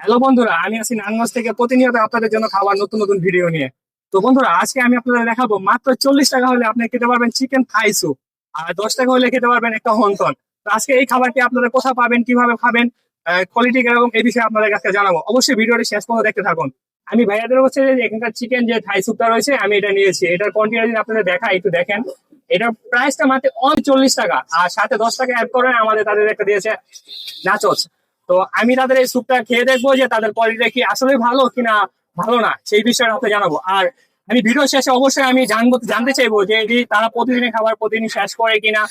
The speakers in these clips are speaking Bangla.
হ্যালো বন্ধুরা, আমি আছি নানগঞ্জ থেকে প্রতিনিয়ত আপনাদের জন্য খাবার, নতুন নতুন ভিডিও নিয়ে। তো বন্ধুরা, আজকে আমি আপনাদের দেখাবো মাত্র চল্লিশ টাকা হলে আপনি খেতে পারবেন চিকেন থাই স্যুপ আর দশ টাকা হলে খেতে পারবেন একটা হংকন তো আজকে এই খাবারটি আপনারা কোথায় পাবেন, কীভাবে খাবেন কোয়ালিটি কীরকম, এই বিষয়ে আপনাদের কাছে জানাব। অবশ্যই ভিডিওটি শেষ পর্যন্ত দেখতে থাকুন। আমি ভাইয়াদের হচ্ছে যে এখানকার চিকেন যে থাই স্যুপটা রয়েছে, আমি এটা নিয়েছি। এটার কোয়ান্টিটি আপনাদের দেখাই, একটু দেখেন। এটার প্রাইসটা মাত্র চল্লিশ টাকা আর সাথে দশ টাকা অ্যাড করে আমাদের তাদের একটা দিয়েছে নাচস তো আমি তাদের এই স্যুপটা খেয়ে দেখব যে তাদের কোয়ালিটিটা কি আসলে ভালো কিনা ভালো না, সেই বিষয়ে আপনাকে জানাব। আর আমি ভিডিও শেষে অবশ্যই আমি জানব, জানতে চাইব যে এটি তারা প্রতিদিনের খাবার প্রতিদিন শেষ করে কিনা,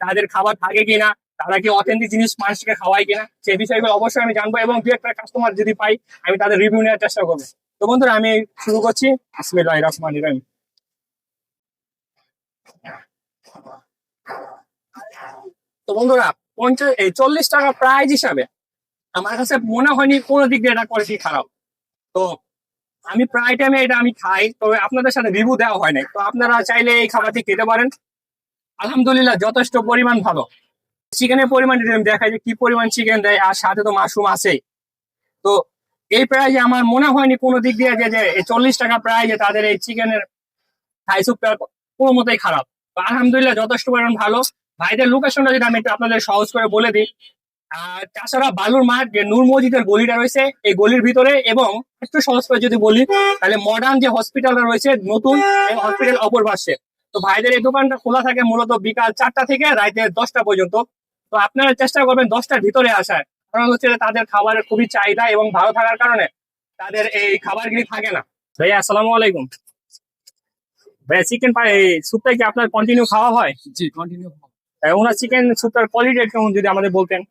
তাদের খাবার থাকে কিনা, তারা কি অথেন্টিক জিনিস মানুষকে খাওয়ায় কিনা, সেই বিষয়গুলো অবশ্যই আমি জানব এবং দু একটা কাস্টমার যদি পাই, আমি তাদের রিভিউ নেওয়ার চেষ্টা করব। তো বন্ধুরা, আমি শুরু করছি। বিসমিল্লাহির রহমানির রহিম। তো বন্ধুরা পঞ্চাশ এই চল্লিশ টাকা প্রাইজ হিসাবে আমার কাছে মনে হয়নি কোনো দিক দিয়ে এটা কোয়ালিটি খারাপ। তো আমি প্রায় টাইমে এটা আমি খাই, তবে আপনাদের সাথে রিভিউ দেওয়া হয় নাই। তো আপনারা চাইলে এই খাবারটি খেতে পারেন। আলহামদুলিল্লাহ, যথেষ্ট পরিমাণ ভালো। চিকেনের পরিমাণ দেখাই যে কি পরিমাণ চিকেন দেয়, আর সাথে তো মাশরুম আছেই। তো এই প্রাইজে আমার মনে হয়নি কোনো দিক দিয়ে যে চল্লিশ টাকা প্রাইজে তাদের এই চিকেনের থাই কোনো মতেই খারাপ। আলহামদুলিল্লাহ, যথেষ্ট পরিমাণ ভালো। ভাইদের লোকেশনটা যদি আমি একটু আপনাদের সহজ করে বলে দিই আর তাছাড়া বালুর মাঠ যে নূর মসজিদের গলিটা রয়েছে, এই গলির ভিতরে এবং একটু সহজ করে যদি বলি, তাহলে মডার্ন যে হসপিটালটা রয়েছে, নতুন এই হসপিটাল অপর পাশে। তো ভাইদের এই দোকানটা খোলা থাকে মূলত বিকাল চারটা থেকে রাতে দশটা পর্যন্ত। তো আপনারা চেষ্টা করবেন দশটার ভিতরে আসার। কারণ হচ্ছে তাদের খাবারের খুবই চাহিদা এবং ভালো থাকার কারণে তাদের এই খাবারগুলি থাকে না। ভাইয়া, আসসালামু আলাইকুম। ভাইয়া চিকেন পাই স্যুপটা কি আপনার কন্টিনিউ খাওয়া হয়? জি কন্টিনিউ ওনার চিকেন স্যুপটার কোয়ালিটি কেমন যদি আমাদের বলতেন।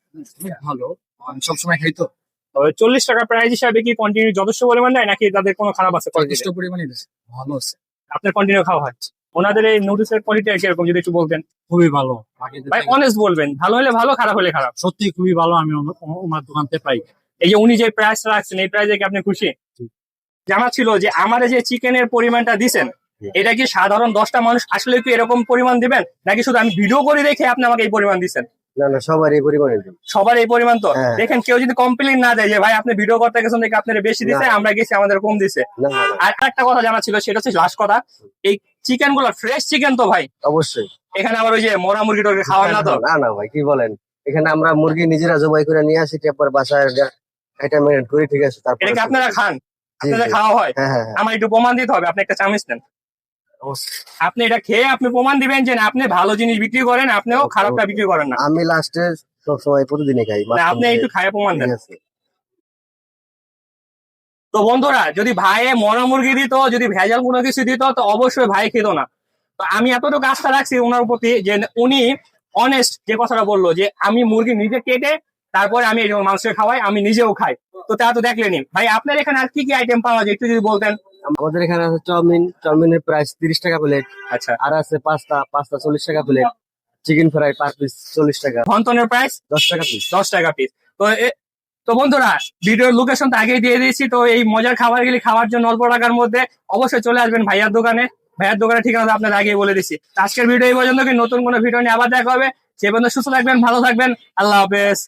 ভালো। সবসময় খাই তো। চল্লিশ টাকা প্রাইস হিসাবে কি কন্টিনিউ যথেষ্ট পরিমাণ দেয় নাকি তাদের কোনো খারাপ আছে যথেষ্ট পরিমাণে ভালো আছে। আপনার কন্টিনিউ খাওয়া হয়। ওনাদের এই নুডলসের কোয়ালিটি কীরকম যদি একটু বলতেন? খুবই ভালো। ভাই অনেস্ট বলবেন ভালো হলে ভালো খারাপ হলে খারাপ। সত্যি খুবই ভালো আমি ওনার- ওনার দোকান থেকে পাই। এই যে উনি যে প্রাইস রাখছেন এই প্রাইসে কি আপনি খুশি। জানা ছিল যে আমার যে চিকেনের পরিমাণটা দিছেন। এটা কি সাধারণ দশটা মানুষ আসলে কি এরকম পরিমাণ দিবেন? নাকি শুধু আমি ভিডিও করে দেখে আপনি আমাকে এই পরিমাণ দিচ্ছেন? না না সবার এই পরিমাণে সবার এই পরিমাণ তো? হ্যাঁ। দেখেন কেউ যদি কমপ্লেন না দেয় যে ভাই আপনি ভিডিও করতে গেছেন দেখে আপনার বেশি দিছে আমরা গেছি আমাদের কম দিছে। আর একটা কথা জানা ছিল সেটা হচ্ছে লাস্ট কথা। এই চিকেনগুলো ফ্রেশ চিকেন তো ভাই? অবশ্যই। এখানে আবার ওই যে মরা মুরগি টরগি খাওয়ার না তো? না না ভাই কি বলেন? এখানে আমরা মুরগি নিজেরা জবাই করে নিয়ে আসি তারপর বাসায় এটা- মেরিনেট করি ঠিক আছে তারপর এটা আপনারা খান? আপনাদের। খাওয়া হয় হ্যাঁ হ্যাঁ। আমার একটু প্রমাণ দিতে হবে আপনি একটা চামিচ নেন। আপনি এটা খেয়ে আপনি প্রমাণ দিবেন যে আপনি ভালো জিনিস বিক্রি করেন আপনিও খারাপটা বিক্রি করেন না। আমি লাস্টে সবসময় প্রতিদিনই খাই আপনি একটু খায় প্রমাণ দেন। তো বন্ধুরা যদি ভাইয়ে মরা মুরগি দিত যদি ভেজাল কোনো কিছু দিত তো অবশ্যই ভাই খেত না। তো আমি এতটুকু আস্থা রাখছি ওনার প্রতি যে উনি অনেস্ট যে কথাটা বলল যে আমি মুরগি নিজে কেটে তারপরে আমি মাংসের খাওয়াই আমি নিজেও খাই। তো তা তো দেখলেনি ভাই আপনার এখানে আর কি কি আইটেম পাওয়া যায় একটু যদি বলতেন। আমাদের এখানে আছে চাউমিন চাউমিনের প্রাইস তিরিশ টাকা প্লেট আচ্ছা। আর আছে পাস্তা পাস্তা চল্লিশ টাকা plate chicken fry per piece চল্লিশ টাকা। ঘন্টনের প্রাইস দশ টাকা পিস দশ টাকা পিস তো তো বন্ধুরা ভিডিওর লোকেশন তো আগেই দিয়ে দিয়েছি তো এই মজার খাবারগুলি খাওয়ার জন্য অল্প টাকার মধ্যে অবশ্যই চলে আসবেন ভাইয়ার দোকানে। ভাইয়ার দোকানের ঠিকানা আপনার আগেই বলে দিচ্ছি আজকের ভিডিও এই পর্যন্ত কি নতুন কোনো ভিডিও নিয়ে আবার দেখা হবে। সে পর্যন্ত সুস্থ থাকবেন ভালো থাকবেন আল্লাহ হাফেজ।